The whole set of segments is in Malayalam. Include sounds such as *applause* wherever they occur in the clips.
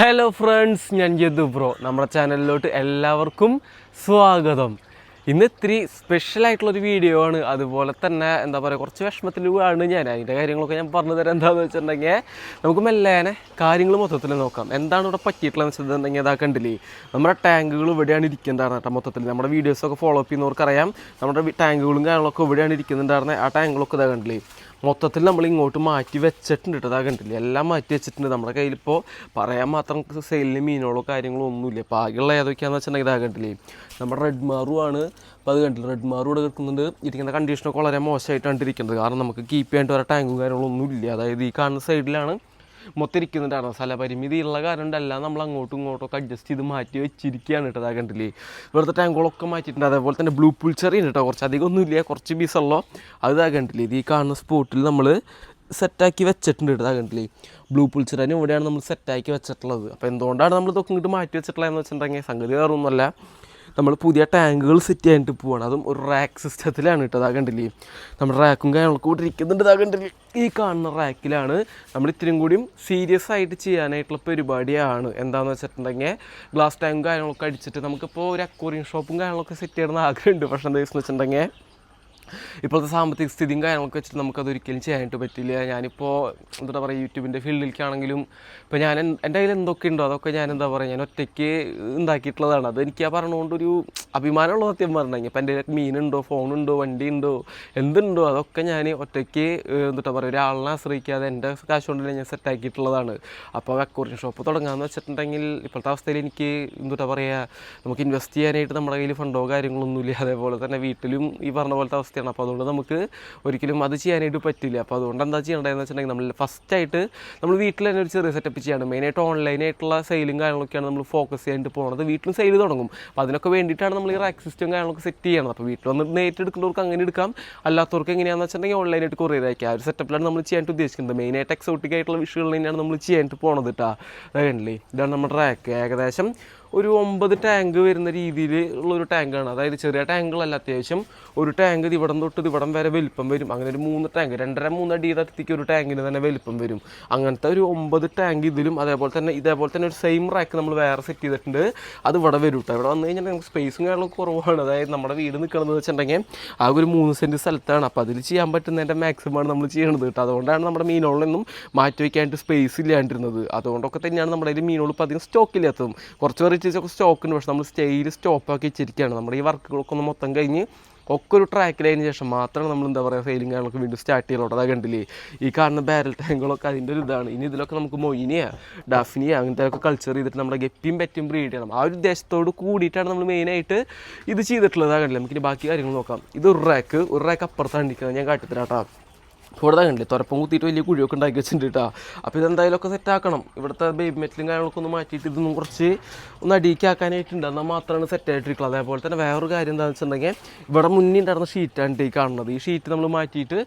ഹലോ ഫ്രണ്ട്സ് ഞാൻ യദു ബ്രോ നമ്മുടെ ചാനലിലോട്ട് എല്ലാവർക്കും സ്വാഗതം. ഇന്ന് ഇത്തിരി സ്പെഷ്യൽ ആയിട്ടുള്ളൊരു വീഡിയോ ആണ്. അതുപോലെ തന്നെ എന്താ പറയുക കുറച്ച് വിഷമത്തിലാണ് ഞാൻ. അതിന്റെ കാര്യങ്ങളൊക്കെ ഞാൻ പറഞ്ഞു തരാം. എന്താണെന്ന് വെച്ചിട്ടുണ്ടെങ്കിൽ നമുക്ക് മെല്ലേനെ കാര്യങ്ങൾ മൊത്തത്തിൽ നോക്കാം. എന്താണ് ഇവിടെ പറ്റിയിട്ടുള്ളതെന്ന് വെച്ചിട്ടുണ്ടെങ്കിൽ അതാ കണ്ടില്ലേ? നമ്മുടെ ടാങ്കുകൾ ഇവിടെയാണ് ഇരിക്കുന്നുണ്ടായിരുന്നത് കേട്ടോ മൊത്തത്തിൽ. നമ്മുടെ വീഡിയോസൊക്കെ ഫോളോ അപ്പ് ചെയ്യുന്നവർക്കറിയാം. നമ്മുടെ ടാങ്കുകളും കാര്യങ്ങളൊക്കെ ഇവിടെയാണ് ഇരിക്കുന്നുണ്ടായിരുന്നത് ആ ടാങ്കുകളൊക്കെ ഇതാ കണ്ടില്ലേ? മൊത്തത്തിൽ നമ്മൾ ഇങ്ങോട്ട് മാറ്റി വെച്ചിട്ടുണ്ട് കേട്ടോ. കണ്ടില്ലേ? എല്ലാം മാറ്റി വെച്ചിട്ടുണ്ട്. നമ്മുടെ കയ്യിലിപ്പോൾ പറയാൻ മാത്രം സെയിലിന് മീനുകളോ കാര്യങ്ങളോ ഒന്നുമില്ല. അപ്പോൾ ആകെയുള്ള ഏതൊക്കെയാണെന്ന് വെച്ചിട്ടുണ്ടെങ്കിൽ ഇതാ കണ്ടില്ലേ? നമ്മുടെ റെഡ് മാറു ആണ്. അപ്പോൾ അത് കണ്ടില്ല? റെഡ് മാറു ഇവിടെ കിടക്കുന്നുണ്ട്. ഇരിക്കുന്ന കണ്ടീഷനൊക്കെ വളരെ മോശമായിട്ടാണ് ഇരിക്കുന്നത്. കാരണം നമുക്ക് കീപ്പ് ചെയ്യേണ്ട ഒരു ടാങ്കും കാര്യങ്ങളൊന്നും ഇല്ല അതായത് ഈ കാണുന്ന സൈഡിലാണ് മൊത്തം സ്ഥല സ്ഥലപരിമിതി ഉള്ള കാരണം കൊണ്ടല്ല നമ്മൾ അങ്ങോട്ടും ഇങ്ങോട്ടും ഒക്കെ അഡ്ജസ്റ്റ് ചെയ്ത് മാറ്റി വെച്ചിരിക്കുകയാണ് കേട്ടോ അതാ കണ്ടില്ലേ? ഇവിടുത്തെ ടാങ്കുകളൊക്കെ മാറ്റിയിട്ടുണ്ട്. അതേപോലെ തന്നെ ബ്ലൂ പുൾച്ചറി ഉണ്ട് കേട്ടോ കുറച്ച് അധികം ഒന്നുമില്ല കുറച്ച് പീസുള്ളോ അത് ഇതാ കണ്ടില്ലേ ഈ കാണുന്ന സ്പോട്ടിൽ നമ്മൾ സെറ്റാക്കി വെച്ചിട്ടുണ്ട് കേട്ടോ കണ്ടില്ലേ? ബ്ലൂ പുൾച്ചറിന് ഇവിടെയാണ് നമ്മൾ സെറ്റാക്കി വെച്ചിട്ടുള്ളത്. അപ്പോൾ എന്തുകൊണ്ടാണ് നമ്മൾ ഇതൊക്കെ ഇങ്ങോട്ട് മാറ്റി വെച്ചിട്ടുള്ളതെന്ന് വെച്ചിട്ടുണ്ടെങ്കിൽ സംഗതി വേറെ ഒന്നുമല്ല നമ്മൾ പുതിയ ടാങ്കുകൾ സെറ്റ് ചെയ്യാനിട്ട് പോവാണ്. അതും ഒരു റാക്ക് സിസ്റ്റത്തിലാണ് കേട്ടോ അതാ കണ്ടില്ലേ? നമ്മുടെ റാക്കും കാര്യങ്ങളൊക്കെ കൂടി ഇരിക്കുന്നുണ്ട് അതാ കണ്ടില്ലേ? ഈ കാണുന്ന റാക്കിലാണ് നമ്മൾ ഇത്രയും കൂടിയും സീരിയസ് ആയിട്ട് ചെയ്യാനായിട്ടുള്ള പരിപാടിയാണ്. എന്താണെന്ന് വെച്ചിട്ടുണ്ടെങ്കിൽ ഗ്ലാസ് ടാങ്കും കാര്യങ്ങളൊക്കെ അടിച്ചിട്ട് നമുക്കിപ്പോൾ ഒരു അക്വറിയം ഷോപ്പും കാര്യങ്ങളൊക്കെ സെറ്റ് ചെയ്യണമെന്ന് ആഗ്രഹമുണ്ട്. പക്ഷേ എന്താ വെച്ചിട്ടുണ്ടെങ്കിൽ ഇപ്പോഴത്തെ സാമ്പത്തിക സ്ഥിതിയും കാര്യങ്ങളൊക്കെ വെച്ചിട്ട് നമുക്കത് ഒരിക്കലും ചെയ്യാനായിട്ട് പറ്റില്ല. ഞാനിപ്പോൾ എന്താ പറയുക യൂട്യൂബിന്റെ ഫീൽഡിലേക്കാണെങ്കിലും ഇപ്പോൾ ഞാൻ എൻ- എന്റെ കയ്യിൽ എന്തൊക്കെ ഉണ്ടോ അതൊക്കെ ഞാൻ എന്താ പറയുക ഞാൻ ഒറ്റയ്ക്ക് ഉണ്ടാക്കിയിട്ടുള്ളതാണ് അത് എനിക്ക് ആ പറഞ്ഞുകൊണ്ടൊരു അഭിമാനമുള്ള സത്യം പറഞ്ഞെങ്കിൽ ഇപ്പം എന്റെ മീനുണ്ടോ ഫോണുണ്ടോ വണ്ടി ഉണ്ടോ എന്തുണ്ടോ അതൊക്കെ ഞാൻ ഒറ്റയ്ക്ക് എന്താ പറയുക ഒരാളിനെ ആശ്രയിക്കാതെ എന്റെ കാശ് കൊണ്ട് ഞാൻ സെറ്റാക്കിയിട്ടുള്ളതാണ് അപ്പോൾ അക്വറിയം ഷോപ്പ് തുടങ്ങാമെന്ന് വെച്ചിട്ടുണ്ടെങ്കിൽ ഇപ്പോഴത്തെ അവസ്ഥയിൽ എനിക്ക് എന്താ പറയുക നമുക്ക് ഇൻവെസ്റ്റ് ചെയ്യാനായിട്ട് നമ്മുടെ കയ്യിൽ ഫണ്ടോ കാര്യങ്ങളൊന്നുമില്ല. അതേപോലെ തന്നെ വീട്ടിലും ഈ പറഞ്ഞ പോലത്തെ അവസ്ഥയാണ് അപ്പോൾ അതുകൊണ്ട് നമുക്ക് ഒരിക്കലും അത് ചെയ്യാനായിട്ട് പറ്റില്ല. അപ്പോൾ അതുകൊണ്ട് എന്താ ചെയ്യേണ്ടതെന്ന് വെച്ചിട്ടുണ്ടെങ്കിൽ നമ്മൾ ഫസ്റ്റായിട്ട് നമ്മൾ വീട്ടിൽ തന്നെ ഒരു ചെറിയ സെറ്റപ്പ് ചെയ്യാണ്. മെയിനായിട്ട് ഓൺലൈനായിട്ടുള്ള സെയിലും കാര്യങ്ങളൊക്കെയാണ് നമ്മൾ ഫോക്കസ് ചെയ്യാനായിട്ട് പോകുന്നത് വീട്ടിലും സെയിൽ തുടങ്ങും. അപ്പോൾ അതിനൊക്കെ വേണ്ടിയിട്ടാണ് നമ്മൾ ഈ റാക്ക് സിസ്റ്റം കാര്യങ്ങളൊക്കെ സെറ്റ് ചെയ്യണം അപ്പോൾ വീട്ടിൽ വന്ന് നേരിട്ട് എടുക്കുന്നവർക്ക് അങ്ങനെ എടുക്കാം. അല്ലാത്തവർക്ക് എങ്ങനെയാണെന്ന് വെച്ചിട്ടുണ്ടെങ്കിൽ ഓൺലൈനായിട്ട് കൊറിയർ അയക്കാം. ആ ഒരു സെറ്റപ്പിലാണ് നമ്മൾ ചെയ്യാനായിട്ട് ഉദ്ദേശിക്കുന്നത്. മെയിനായിട്ട് എക്സോട്ടിക് ആയിട്ടുള്ള വിഷയങ്ങൾ തന്നെയാണ് നമ്മൾ ചെയ്യാനായിട്ട് പോണത് കേട്ടോ അതാണല്ലേ ഇതാണ് നമ്മുടെ റാക്ക് ഏകദേശം ഒരു ഒമ്പത് ടാങ്ക് വരുന്ന രീതിയിൽ ഉള്ളൊരു ടാങ്കാണ് അതായത് ചെറിയ ടാങ്കുകളല്ല അത്യാവശ്യം ഒരു ടാങ്ക് ഇവിടം തൊട്ട് ഇവിടം വരെ വലിപ്പം വരും. അങ്ങനെ ഒരു മൂന്ന് ടാങ്ക് രണ്ടര മൂന്ന് അടി തട്ടിക്ക് ഒരു ടാങ്കിന് തന്നെ വലിപ്പം വരും. അങ്ങനത്തെ ഒരു ഒമ്പത് ടാങ്ക് ഇതിലും അതേപോലെ തന്നെ ഇതേപോലെ തന്നെ ഒരു സെയിം റാക്ക് നമ്മൾ വേറെ സെറ്റ് ചെയ്തിട്ടുണ്ട്. അത് ഇവിടെ വരും കേട്ടോ ഇവിടെ വന്നു കഴിഞ്ഞാൽ നമുക്ക് സ്പേസും കാര്യങ്ങളും കുറവാണ്. അതായത് നമ്മുടെ വീട് നിൽക്കണമെന്ന് വെച്ചിട്ടുണ്ടെങ്കിൽ ആ ഒരു മൂന്ന് സെന്റ് സ്ഥലത്താണ്. അപ്പോൾ അതിൽ ചെയ്യാൻ പറ്റുന്നതിന്റെ മാക്സിമമാണ് നമ്മൾ ചെയ്യണത് കേട്ടോ അതുകൊണ്ടാണ് നമ്മുടെ മീനോളിനൊന്നും മാറ്റി വയ്ക്കാനായിട്ട് സ്പേസ് ഇല്ലാണ്ടിരുന്നത്. അതുകൊണ്ടൊക്കെ തന്നെയാണ് നമ്മുടെ കയ്യിൽ മീനോൾ ഇപ്പോൾ അധികം സ്റ്റോക്ക് ഇല്ലാത്തതും. കുറച്ച് വെറൈറ്റീസ് ഒക്കെ സ്റ്റോക്ക് ഉണ്ട് പക്ഷെ നമ്മൾ സ്റ്റേയിൽ സ്റ്റോപ്പാക്കി വെച്ചിരിക്കുകയാണ്. നമ്മുടെ ഈ വർക്കുകളൊക്കെ ഒന്ന് മൊത്തം കഴിഞ്ഞ് ഒക്കെ ഒരു ട്രാക്കിലതിന് ശേഷം മാത്രമാണ് നമ്മൾ എന്താ പറയുക സെയിലിംഗ് കാര്യങ്ങളൊക്കെ വീണ്ടും സ്റ്റാർട്ട് ചെയ്യുള്ളൂ അതാ കണ്ടില്ലേ? ഈ കാണുന്ന ബാരൽ ടാങ്കുകളൊക്കെ അതിന്റെ ഒരു ഇതാണ്. ഇനി ഇതിലൊക്കെ നമുക്ക് മൊയിനിയ ഡാഫിനിയ അങ്ങനത്തെ ഒക്കെ കൾച്ചർ ചെയ്തിട്ട് നമ്മുടെ ഗപ്പിയും പറ്റും ബ്രീഡ് ചെയ്യണം. ആ ഒരു ഉദ്ദേശത്തോട് കൂടിയിട്ടാണ് നമ്മൾ മെയിനായിട്ട് ഇത് ചെയ്തിട്ടുള്ളത്. ആ കണ്ടില്ല? നമുക്കിനി ബാക്കി കാര്യങ്ങൾ നോക്കാം. ഇത് ഒരു റാക്ക് ഒരു റാക്ക് അപ്പുറത്താണ് ഇരിക്കുന്നത് ഞാൻ കാട്ടിത്തരാം കേട്ടോ. ഇവിടെ കണ്ടില്ലേ? തുറപ്പം കുത്തിയിട്ട് വലിയ കുഴിയൊക്കെ ഉണ്ടാക്കി വെച്ചിട്ടുണ്ട് കേട്ടോ. അപ്പോൾ ഇതെന്തായാലും ഒക്കെ സെറ്റ് ആക്കണം. ഇവിടുത്തെ ബേബി മെറ്റലും കാര്യങ്ങളൊക്കെ ഒന്ന് മാറ്റിയിട്ട് ഇതൊന്നും കുറച്ച് ഒന്ന് അടിയിക്കാക്കാനായിട്ടുണ്ട്. എന്നാൽ മാത്രമാണ് സെറ്റ് ആയിട്ടിരിക്കുന്നത് അതേപോലെ തന്നെ വേറൊരു കാര്യം എന്താണെന്ന് വെച്ചിട്ടുണ്ടെങ്കിൽ ഇവിടെ മുന്നേ ഉണ്ടായിരുന്ന ഷീറ്റാണ് ഈ കാണുന്നത്. ഈ ഷീറ്റ് നമ്മൾ മാറ്റിയിട്ട്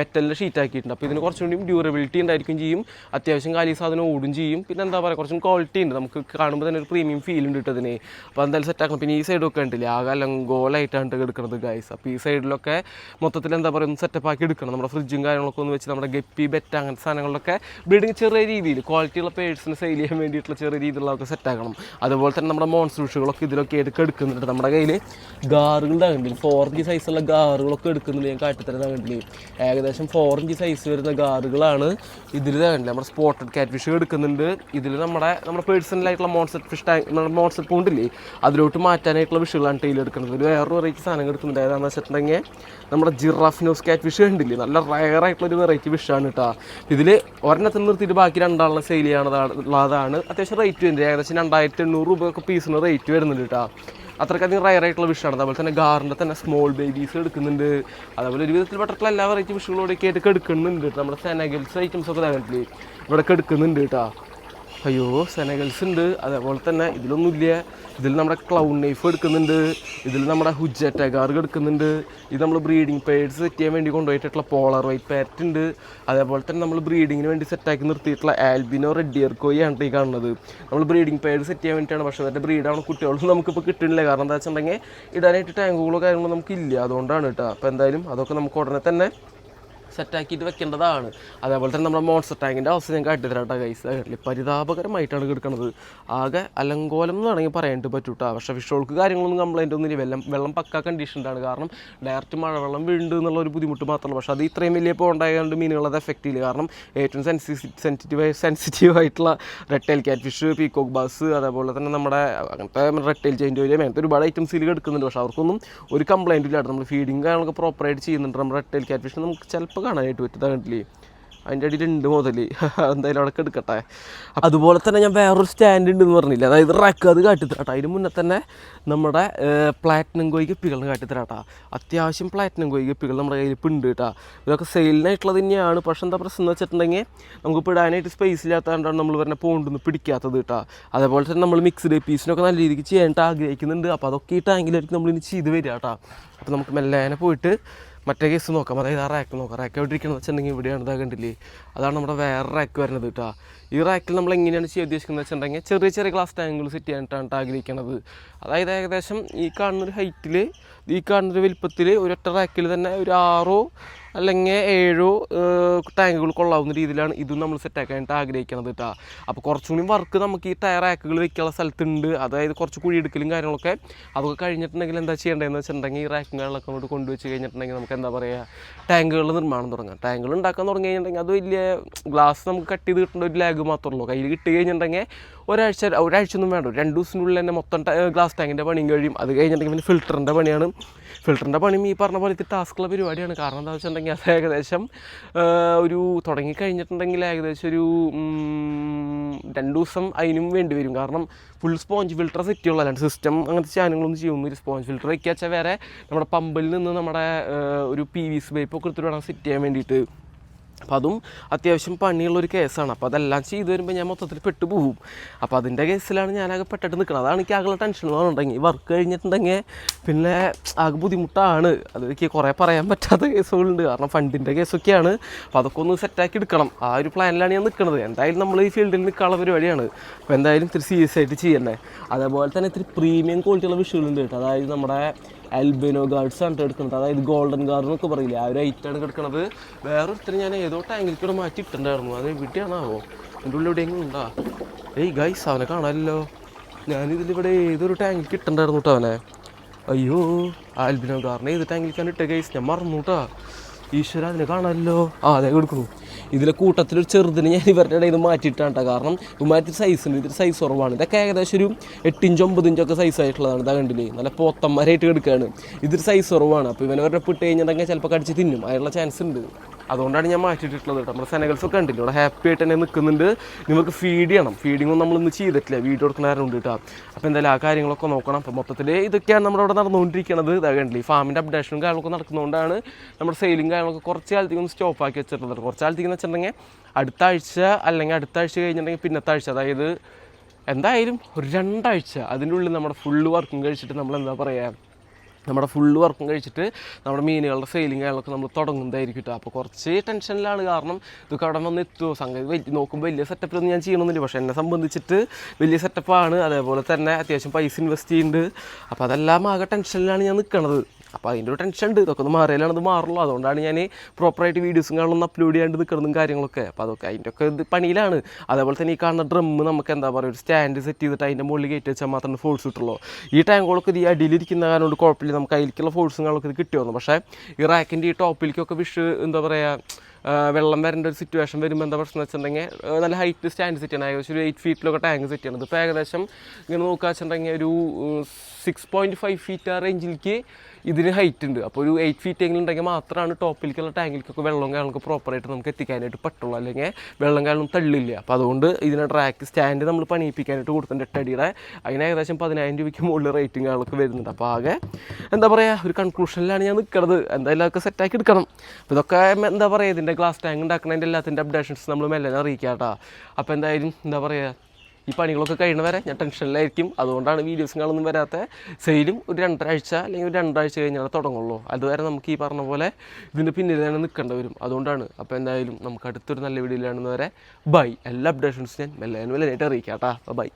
മെറ്റലിന്റെ ഷീറ്റ് ആക്കിയിട്ടുണ്ട്. അപ്പോൾ ഇതിന് കുറച്ചും കൂടി ഡ്യൂറബിലിറ്റി ഉണ്ടായിരിക്കും ചെയ്യും. അത്യാവശ്യം കാലി സാധനം ഓടും ചെയ്യും. പിന്നെ എന്താ പറയുക കുറച്ചും ക്വാളിറ്റി ഉണ്ട്. നമുക്ക് കാണുമ്പോൾ തന്നെ ഒരു പ്രീമിയം ഫീൽ ഉണ്ട് കേട്ടോ അതിന് അപ്പോൾ എന്തായാലും സെറ്റ് ആക്കണം. പിന്നെ ഈ സൈഡൊക്കെ ഉണ്ടല്ലേ ആകെ ഗോളായിട്ടാണ് എടുക്കുന്നത് ഗൈസ് അപ്പോൾ ഈ സൈഡിലൊക്കെ മൊത്തത്തിൽ എന്താ പറയുക ഒന്ന് സെറ്റപ്പ് ആക്കി എടുക്കണം. നമ്മുടെ ഫ്രിഡ്ജും കാര്യങ്ങളൊക്കെ ഒന്ന് വെച്ച് നമ്മുടെ ഗപ്പി ബെറ്റ് അങ്ങനത്തെ സാധനങ്ങളിലൊക്കെ ബ്രീഡിങ് ചെറിയ രീതിയിൽ ക്വാളിറ്റിയുള്ള പേഴ്സിന് സെയിൽ ചെയ്യാൻ വേണ്ടിയിട്ടുള്ള ചെറിയ രീതിയിലുള്ളതൊക്കെ സെറ്റ് ആക്കണം. അതുപോലെ തന്നെ നമ്മുടെ മോൺസൂഷുകളൊക്കെ ഇതിലൊക്കെ എടുക്കുക എടുക്കുന്നുണ്ട്. നമ്മുടെ കയ്യിൽ ഗാറുകളുടെ കണ്ടില്ല? ഫോർ ഇഞ്ച് സൈസുള്ള ഗാറുകളൊക്കെ എടുക്കുന്നുണ്ട്. ഞാൻ കാട്ടിത്തരുന്ന കണ്ടില്ലേ? ഏകദേശം ഫോർ ഇഞ്ച് സൈസ് വരുന്ന ഗാറുകളാണ് ഇതിൽ കണ്ടില്ല? നമ്മുടെ സ്പോട്ടഡ് കാറ്റ് ഫിഷ് എടുക്കുന്നുണ്ട്. ഇതിൽ നമ്മുടെ നമ്മുടെ പേഴ്സണലായിട്ടുള്ള മോൺസെറ്റ് ഫിഷ് ടാങ്ക് നമ്മുടെ മോൺസെറ്റ് പോണ്ടില്ലേ അതിലോട്ട് മാറ്റാനായിട്ടുള്ള ഫിഷുകളാണ് ടൈൽ എടുക്കുന്നത്. ഒരു വേറൊരു വെറൈറ്റി സാധനങ്ങൾ എടുക്കുന്നുണ്ട്. ഏതാണെന്ന് വെച്ചിട്ടുണ്ടെങ്കിൽ നമ്മുടെ ജിറാഫ് നോസ് കാറ്റ് ഫിഷ് കണ്ടില്ലേ? നല്ല ഒരു വെറൈറ്റി ഫിഷാണ് കേട്ടോ ഇതിൽ ഒരെണ്ണത്തിൽ നിർത്തിയിട്ട് ബാക്കി രണ്ടാളെ സെയിൽ ചെയ്യാനുള്ളതാണ്. അത്യാവശ്യം റേറ്റ് വരുന്നത് ഏകദേശം രണ്ടായിരത്തി എണ്ണൂറ് രൂപയൊക്കെ പീസിന് റേറ്റ് വരുന്നുണ്ട് കേട്ടോ അത്രയ്ക്കധികം റയർ ആയിട്ടുള്ള ഫിഷാണ് അതുപോലെ തന്നെ ഗാറിന്റെ തന്നെ സ്മോൾ ബേബീസ് എടുക്കുന്നുണ്ട്. അതുപോലെ ഒരു വിധത്തിൽ പെട്ടുള്ള എല്ലാ വെറൈറ്റി ഫിഷുകളോടൊക്കെ ആയിട്ട് എടുക്കുന്നുണ്ട് നമ്മുടെ സെനഗൽസ് ഐറ്റംസ് ഒക്കെ ഇതാകട്ടില്ലേ ഇവിടെ എടുക്കുന്നുണ്ട് കേട്ടോ അയ്യോ സെനഗൽസ് ഉണ്ട്. അതേപോലെ തന്നെ ഇതിലൊന്നുമില്ല. ഇതിൽ നമ്മുടെ ക്ലൗൺ നൈഫ് എടുക്കുന്നുണ്ട്. ഇതിൽ നമ്മുടെ ഹുജറ്റഗാർ എടുക്കുന്നുണ്ട്. ഇത് നമ്മൾ ബ്രീഡിംഗ് പേഴ്സ് സെറ്റ് ചെയ്യാൻ വേണ്ടി കൊണ്ടുപോയിട്ടുള്ള പോളർ വൈറ്റ് പാറ്റ് ഉണ്ട്. അതേപോലെ തന്നെ നമ്മൾ ബ്രീഡിങ്ങിന് വേണ്ടി സെറ്റാക്കി നിർത്തിയിട്ടുള്ള ആൽബിനോ റെഡിയർക്കോയാണ് ഈ കാണുന്നത്. നമ്മൾ ബ്രീഡിംഗ് പേഡ് സെറ്റ് ചെയ്യാൻ വേണ്ടിയിട്ടാണ്. പക്ഷേ അതിന്റെ ബ്രീഡാണ് കുട്ടികളും നമുക്കിപ്പോൾ കിട്ടുന്നില്ല. കാരണം എന്താ വെച്ചിട്ടുണ്ടെങ്കിൽ ഇടാനായിട്ട് ടാങ്കുകളോ കാര്യങ്ങളോ നമുക്കില്ല. അതുകൊണ്ടാണ് കേട്ടോ. അപ്പോൾ എന്തായാലും അതൊക്കെ നമുക്ക് ഉടനെ തന്നെ സെറ്റാക്കിയിട്ട് വെക്കേണ്ടതാണ്. അതേപോലെ തന്നെ നമ്മുടെ മോൺസ്റ്റർ ടാങ്കിന്റെ അവസ്ഥ ഞാൻ കാട്ടിത്തരാട്ടോ ഗൈസ് പരിതാപകരമായിട്ടാണ് കിടക്കുന്നത് ആകെ അലങ്കോലം എന്ന് വേണമെങ്കിൽ പറയാനായിട്ട് പറ്റൂട്ടാ പക്ഷേ വിഷോൾക്ക് കാര്യങ്ങളൊന്നും ഒന്നും ഇല്ല. വെള്ളം വെള്ളം പക്ക കണ്ടീഷൻഡാണ് കാരണം ഡയറക്റ്റ് മഴവെള്ളം വീണ്ടും എന്നുള്ള ഒരു ബുദ്ധിമുട്ട് മാത്രമല്ല പക്ഷേ അത് ഇത്രയും വലിയ പോണ്ടായതുകൊണ്ട് മീനുകളത് എഫക്റ്റ് ചെയ്യില്ല. കാരണം ഏറ്റവും സെൻസിറ്റീവ് സെൻസിറ്റീവ് സെൻസിറ്റീവ് ആയിട്ടുള്ള reptile cat fish peacock bass അതേപോലെ തന്നെ നമ്മുടെ അങ്ങനത്തെ റെട്ടൈൽ ചെയിന്റെ ഒരു അങ്ങനത്തെ ഒരുപാട് ഐറ്റംസ് ഐറ്റംസിൽ എടുക്കുന്നുണ്ട് പക്ഷേ അവർക്കൊന്നും ഒരു കംപ്ലൈന്റ് ഇല്ല നമ്മൾ ഫീഡിങ് കാര്യങ്ങളൊക്കെ പ്രോപ്പറായിട്ട് ചെയ്യുന്നുണ്ട്. നമ്മുടെ റെട്ടൈൽ ക്യാറ്റ് ഫിഷ് നമുക്ക് ചിലപ്പോൾ കാണാനായിട്ട് പറ്റും. കണ്ടില്ലേ അതിന്റെ അടിയിൽ ഉണ്ട് മുതൽ *laughs* എന്തായാലും അവിടെ എടുക്കട്ടെ. അതുപോലെ തന്നെ ഞാൻ വേറൊരു സ്റ്റാൻഡ് ഉണ്ടെന്ന് പറഞ്ഞില്ല? അതായത് റാക്ക് അത് കാട്ടിത്തരാട്ടോ അതിന് മുന്നേ തന്നെ നമ്മുടെ പ്ലാറ്റിനം കോയി ഗപ്പികൾ കാട്ടിത്തരാട്ടാ അത്യാവശ്യം പ്ലാറ്റിനം കോയി ഗപ്പികൾ നമ്മുടെ കയ്യിൽ ഇപ്പം ഉണ്ട് കേട്ടോ ഇതൊക്കെ സെയിലിനായിട്ടുള്ളത് തന്നെയാണ്. പക്ഷെ എന്താ പ്രശ്നം എന്ന് വെച്ചിട്ടുണ്ടെങ്കിൽ നമുക്ക് ഇടാനായിട്ട് സ്പേസ് ഇല്ലാത്തതുകൊണ്ടാണ് നമ്മൾ പറഞ്ഞ പോണ്ടൊന്നും പിടിക്കാത്തത് കേട്ടോ അതേപോലെ തന്നെ നമ്മൾ മിക്സ്ഡ് പീസിനൊക്കെ നല്ല രീതിക്ക് ചെയ്യാനായിട്ട് ആഗ്രഹിക്കുന്നുണ്ട്. അപ്പോൾ അതൊക്കെ ഈ നമ്മൾ ഇനി ചെയ്ത് വരിക കേട്ടോ അപ്പോൾ നമുക്ക് മെല്ലേനെ പോയിട്ട് മറ്റേ കേസ് നോക്കാം. അതായത് ആ റാക്ക് നോക്കാം. റാക്ക് എവിടെ ഇരിക്കണമെന്ന് വെച്ചിട്ടുണ്ടെങ്കിൽ ഇവിടെയാണ്. ഇതാ കണ്ടില്ലേ? അതാണ് നമ്മുടെ വേറെ റാക്ക് വരുന്നത് കേട്ടോ. ഈ റാക്കിൽ നമ്മൾ എങ്ങനെയാണ് ചെയ്യാൻ ഉദ്ദേശിക്കുന്നത് വെച്ചിട്ടുണ്ടെങ്കിൽ ചെറിയ ചെറിയ ഗ്ലാസ് ടാങ്കുകൾ സെറ്റ് ചെയ്യാനായിട്ടാണ് ആഗ്രഹിക്കുന്നത് അതായത് ഏകദേശം ഈ കാണുന്നൊരു ഹൈറ്റിൽ ഈ കാണുന്നൊരു വലിപ്പത്തിൽ ഒരൊറ്റ റാക്കിൽ തന്നെ ഒരു ആറോ അല്ലെങ്കിൽ ഏഴോ ടാങ്കുകൾ കൊള്ളാവുന്ന രീതിയിലാണ് ഇതും നമ്മൾ സെറ്റാക്കാനായിട്ട് ആഗ്രഹിക്കുന്നത് കേട്ടോ അപ്പോൾ കുറച്ചും കൂടി വർക്ക് നമുക്ക് ഈ ടയർ റാക്കുകൾ വെക്കാനുള്ള സ്ഥലത്തുണ്ട്. അതായത് കുറച്ച് കുഴിയെടുക്കലും കാര്യങ്ങളൊക്കെ അതൊക്കെ കഴിഞ്ഞിട്ടുണ്ടെങ്കിൽ എന്താ ചെയ്യേണ്ടതെന്ന് വെച്ചിട്ടുണ്ടെങ്കിൽ ഈ റാക്കും കാര്യങ്ങളൊക്കെ അങ്ങോട്ട് കൊണ്ടുവച്ച് കഴിഞ്ഞിട്ടുണ്ടെങ്കിൽ നമുക്ക് എന്താ പറയുക ടാങ്കുകളുടെ നിർമ്മാണം തുടങ്ങാം. ടാങ്കുകൾ ഉണ്ടാക്കാൻ തുടങ്ങി കഴിഞ്ഞിട്ടുണ്ടെങ്കിൽ അത് വലിയ ഗ്ലാസ് നമുക്ക് കട്ട് ചെയ്ത് കിട്ടേണ്ട ഒരു ലാഗ് മാത്രമേ ഉള്ളൂ. കയ്യിൽ കിട്ടി കഴിഞ്ഞിട്ടുണ്ടെങ്കിൽ ഒരാഴ്ച ഒരാഴ്ച ഒന്നും വേണ്ട. രണ്ട് ദിവസത്തിനുള്ളിൽ തന്നെ മൊത്തം ഗ്ലാസ് ടാങ്കിന്റെ പണിയും കഴിയും. അത് കഴിഞ്ഞിട്ടുണ്ടെങ്കിൽ പിന്നെ ഫിൽറ്ററിന്റെ പണിയാണ്. ഫിൽറ്ററിന്റെ പണിയും ഈ പറഞ്ഞ പോലത്തെ ടാസ്ക്കുള്ള പരിപാടിയാണ്. കാരണം എന്താ വെച്ചിട്ടുണ്ടെങ്കിൽ അത് ഏകദേശം ഒരു തുടങ്ങി കഴിഞ്ഞിട്ടുണ്ടെങ്കിൽ ഏകദേശം ഒരു രണ്ട് ദിവസം അതിനും വേണ്ടി വരും. കാരണം ഫുൾ സ്പോഞ്ച് ഫിൽറ്റർ സെറ്റ് ചെയ്യുള്ളൂ അല്ലാണ്ട് സിസ്റ്റം അങ്ങനത്തെ സാധനങ്ങളൊന്നും ഒരു സ്പോഞ്ച് ഫിൽറ്റർ വയ്ക്കുക വെച്ചാൽ വേറെ നമ്മുടെ പമ്പിൽ നിന്ന് നമ്മുടെ ഒരു പി വി സി പൈപ്പ് ഒക്കെ എടുത്തിട്ട് വേണം സെറ്റ് ചെയ്യാൻ വേണ്ടിയിട്ട്. അപ്പോൾ അതും അത്യാവശ്യം പണിയുള്ളൊരു കേസാണ്. അപ്പോൾ അതെല്ലാം ചെയ്ത് വരുമ്പോൾ ഞാൻ മൊത്തത്തിൽ പെട്ടുപോകും അപ്പോൾ അതിന്റെ കേസിലാണ് ഞാനാകെ പെട്ടിട്ട് നിൽക്കുന്നത് അതാണ് എനിക്ക് ആകെ ടെൻഷൻ എന്ന് പറഞ്ഞിട്ടുണ്ടെങ്കിൽ വർക്ക് കഴിഞ്ഞിട്ടുണ്ടെങ്കിൽ പിന്നെ ആകെ ബുദ്ധിമുട്ടാണ്. അത് എനിക്ക് കുറേ പറയാൻ പറ്റാത്ത കേസുകളുണ്ട്. കാരണം ഫണ്ടിന്റെ കേസൊക്കെയാണ്. അപ്പോൾ അതൊക്കെ ഒന്ന് സെറ്റാക്കി എടുക്കണം. ആ ഒരു പ്ലാനിലാണ് ഞാൻ നിൽക്കുന്നത് എന്തായാലും നമ്മൾ ഈ ഫീൽഡിൽ നിൽക്കാനുള്ള പരിപാടിയാണ്. അപ്പോൾ എന്തായാലും ഇത്തിരി സീരിയസ് ആയിട്ട് ചെയ്യണ്ടേ. അതേപോലെ തന്നെ ഇത്തിരി പ്രീമിയം ക്വാളിറ്റിയുള്ള വിഷയങ്ങളുണ്ട് കേട്ടോ. അതായത് നമ്മുടെ അൽബിനോ ഗാർഡ്സ് ആണ് എടുക്കുന്നത്. അതായത് ഗോൾഡൻ ഗാർഡ് എന്നൊക്കെ പറയില്ലേ? ആ ഒരു ഐറ്റാണ് കിടക്കുന്നത് വേറൊരുത്തരും ഞാൻ ഏതോ ടാങ്കിൽ കൂടെ മാറ്റി അതേ അത് എവിടെയാണാവോ? എന്റെ ഉള്ളിൽ എവിടെയെങ്കിലും ഉണ്ടാ? ഏയ് ഗൈസ് അവനെ കാണാമല്ലോ ഞാനിതിലിവിടെ ഏതൊരു ടാങ്കിൽ കിട്ടണ്ടായിരുന്നു കേട്ടോ അവനെ. അയ്യോ ആൽബിനോ കാരണം ഏത് ടാങ്കിലേക്കാണ് ഇട്ട ഗൈസ് ഞാൻ മറന്നു കേട്ടോ ഈശ്വര അതിനെ കാണാമല്ലോ ആ അതെ കൊടുക്കുന്നു. ഇതിലെ കൂട്ടത്തിലൊരു ചെറുതിന് ഞാൻ ഇവരുടെ ഇടയിൽ നിന്ന് മാറ്റിയിട്ടാണ് കേട്ടോ കാരണം ഇമാറ്റി സൈസ് ഉണ്ട്. ഇതിൽ സൈസ് കുറവാണ്. ഇതൊക്കെ ഏകദേശം ഒരു എട്ടിഞ്ചും ഒമ്പതിഞ്ചൊക്കെ സൈസ് ആയിട്ടുള്ളതാണ് ഇതാ കണ്ടില്ലേ? നല്ല പോത്തന്മാരായിട്ട് കിടക്കുകയാണ് ഇതിൽ സൈസ് കുറവാണ്. അപ്പോൾ ഇവനവരുടെ പിട്ട് കഴിഞ്ഞിട്ടുണ്ടെങ്കിൽ ചിലപ്പോൾ കടിച്ച് തിന്നും. അതിനുള്ള ചാൻസ് ഉണ്ട്. അതുകൊണ്ടാണ് ഞാൻ മാറ്റിയിട്ടുള്ളത് കേട്ടോ. നമ്മുടെ സെനഗൽസ് ഒക്കെ ഉണ്ടല്ലോ ഇവിടെ ഹാപ്പി ആയിട്ട് തന്നെ നിൽക്കുന്നുണ്ട് നിങ്ങൾക്ക് ഫീഡ് ചെയ്യണം. ഒന്നും നമ്മളൊന്നും ചെയ്തിട്ടില്ല. വീഡിയോ എടുക്കുന്നവരുണ്ട് കേട്ടോ. അപ്പോൾ എന്തായാലും ആ കാര്യങ്ങളൊക്കെ നോക്കണം. അപ്പോൾ മൊത്തത്തിൽ ഇതൊക്കെയാണ് നമ്മുടെ ഇവിടെ നടന്നുകൊണ്ടിരിക്കുന്നത്. ഇതാ കണ്ടില്ലേ? ഫാമിന്റെ അപ്ഡേഷനും കാര്യങ്ങളൊക്കെ നടക്കുന്നതുകൊണ്ടാണ് നമ്മുടെ സെയിലും കാര്യങ്ങളൊക്കെ കുറച്ച് കാലത്തേക്ക് ഒന്ന് സ്റ്റോപ്പ് ആക്കി വെച്ചിട്ടുള്ളത്. കുറച്ച് കാലത്തേക്ക് എന്ന് വെച്ചിട്ടുണ്ടെങ്കിൽ അടുത്ത ആഴ്ച അല്ലെങ്കിൽ അടുത്ത ആഴ്ച കഴിഞ്ഞിട്ടുണ്ടെങ്കിൽ പിന്നത്തെ ആഴ്ച. അതായത് എന്തായാലും ഒരു രണ്ടാഴ്ച അതിന്റെ ഉള്ളിൽ നമ്മുടെ ഫുള്ള് വർക്കും കഴിച്ചിട്ട് നമ്മൾ എന്താ പറയുക നമ്മുടെ ഫുൾ വർക്കും കഴിച്ചിട്ട് നമ്മുടെ മീനുകളുടെ സെയിലിംഗ് കാര്യങ്ങളൊക്കെ നമ്മൾ തുടങ്ങുന്നതായിരിക്കും കേട്ടോ അപ്പോൾ കുറച്ച് ടെൻഷനിലാണ് കാരണം ഇതൊക്കെ അവിടെ വന്ന് എത്തുമോ സംഗതി വലിയ നോക്കുമ്പോൾ വലിയ സെറ്റപ്പിലൊന്നും ഞാൻ ചെയ്യണമെന്നില്ല പക്ഷേ എന്നെ സംബന്ധിച്ചിട്ട് വലിയ സെറ്റപ്പാണ് അതേപോലെ തന്നെ അത്യാവശ്യം പൈസ ഇൻവെസ്റ്റ് ചെയ്യുന്നുണ്ട് അപ്പോൾ അതെല്ലാം ആകെ ടെൻഷനിലാണ് ഞാൻ നിൽക്കണത് അപ്പോൾ അതിന്റെ ഒരു ടെൻഷൻ ഉണ്ട്. ഇതൊക്കെ ഒന്ന് മാറിയാലാണ് അത് മാറുള്ളൂ. അതുകൊണ്ടാണ് ഞാൻ പ്രോപ്പറായിട്ട് വീഡിയോസും കാണുന്ന അപ്ലോഡ് ചെയ്യാണ്ട് നിൽക്കുന്നതും കാര്യങ്ങളൊക്കെ. അപ്പോൾ അതൊക്കെ അതിന്റെ ഒക്കെ ഇത് പണിയിലാണ്. അതേപോലെ തന്നെ ഈ കാണുന്ന ഡ്രമ്മ് നമുക്ക് എന്താ പറയുക ഒരു സ്റ്റാൻഡ് സെറ്റ് ചെയ്തിട്ട് അതിന്റെ മുകളിൽ കയറ്റി വെച്ചാൽ മാത്രമേ ഫോഴ്സ് കിട്ടുള്ളൂ. ഈ ടാങ്കുകളൊക്കെ ഈ അടിയിലിരിക്കുന്ന കാരണം കൊണ്ട് കുഴപ്പമില്ല. നമുക്ക് അതിലേക്കുള്ള ഫോഴ്സും കാര്യങ്ങളൊക്കെ ഇത് കിട്ടിയോന്നു പക്ഷേ ഈ റാക്കിന്റെ ഈ ടോപ്പിലേക്കൊക്കെ വിഷ് എന്താ പറയുക വെള്ളം വരേണ്ട ഒരു സിറ്റുവേഷൻ വരുമ്പോൾ എന്താ പ്രശ്നം വെച്ചിട്ടുണ്ടെങ്കിൽ നല്ല ഹൈറ്റ് സ്റ്റാൻഡ് സെറ്റ് ചെയ്യണം. ഏകദേശം ഒരു എയ്റ്റ് ഫീറ്റിലൊക്കെ ടാങ്ക് സെറ്റ് ചെയ്യണം. ഇപ്പോൾ ഏകദേശം ഇങ്ങനെ നോക്കുക വെച്ചിട്ടുണ്ടെങ്കിൽ ഒരു സിക്സ് പോയിന്റ് ഫൈവ് ഫീറ്റ് ആ റേഞ്ചിലേക്ക് ഇതിന് ഹൈറ്റ് ഉണ്ട്. അപ്പോൾ ഒരു എയ്റ്റ് ഫീറ്റ് എങ്കിലും ഉണ്ടെങ്കിൽ മാത്രമാണ് ടോപ്പിലേക്കുള്ള ടാങ്കിലേക്കൊക്കെ വെള്ളം കാര്യങ്ങളൊക്കെ പ്രോപ്പറായിട്ട് നമുക്ക് എത്തിക്കാനായിട്ട് പറ്റുള്ളൂ. അല്ലെങ്കിൽ വെള്ളം കാര്യങ്ങളും തള്ളില്ല. അപ്പോൾ അതുകൊണ്ട് ഇതിനെ ട്രാക്ക് സ്റ്റാൻഡ് നമ്മൾ പണിയിപ്പിക്കാനായിട്ട് കൊടുത്തിട്ടുണ്ട് എട്ടടിയുടെ അതിന് ഏകദേശം പതിനായിരം രൂപയ്ക്ക് മുകളിൽ റേറ്റിംഗ് കാര്യങ്ങളൊക്കെ വരുന്നുണ്ട്. അപ്പോൾ ആകെ എന്താ പറയുക ഒരു കൺക്ലൂഷനിലാണ് ഞാൻ നിൽക്കുന്നത് എന്തായാലും അതൊക്കെ സെറ്റാക്കി എടുക്കണം. അപ്പോൾ ഇതൊക്കെ എന്താ പറയുക ഇതിന്റെ ഗ്ലാസ് ടാങ്ക് ഉണ്ടാക്കുന്നതിന്റെ എല്ലാത്തിന്റെ അപ്ഡേഷൻസ് നമ്മൾ മെല്ലെ അറിയിക്കാം കേട്ടോ അപ്പോൾ എന്തായാലും എന്താ പറയുക ഈ പണികളൊക്കെ വരെ ഞാൻ ടെൻഷനിലായിരിക്കും. അതുകൊണ്ടാണ് വീഡിയോസും കാണൊന്നും വരാത്ത സെയിലും ഒരു രണ്ടരാഴ്ച അല്ലെങ്കിൽ ഒരു രണ്ടാഴ്ച കഴിഞ്ഞാൽ തുടങ്ങുള്ളൂ. അതുവരെ നമുക്ക് ഈ പറഞ്ഞ പോലെ ഇതിന്റെ പിന്നിൽ തന്നെ നിൽക്കേണ്ടി വരും. അതുകൊണ്ടാണ്. അപ്പോൾ എന്തായാലും നമുക്ക് അടുത്തൊരു നല്ല വീഡിയോയിലാണെന്ന് വരെ ബൈ എല്ലാ അപ്ഡേഷൻസും ഞാൻ മെല്ലെ മെല്ലെ അറിയിക്കാം കേട്ടോ ബൈ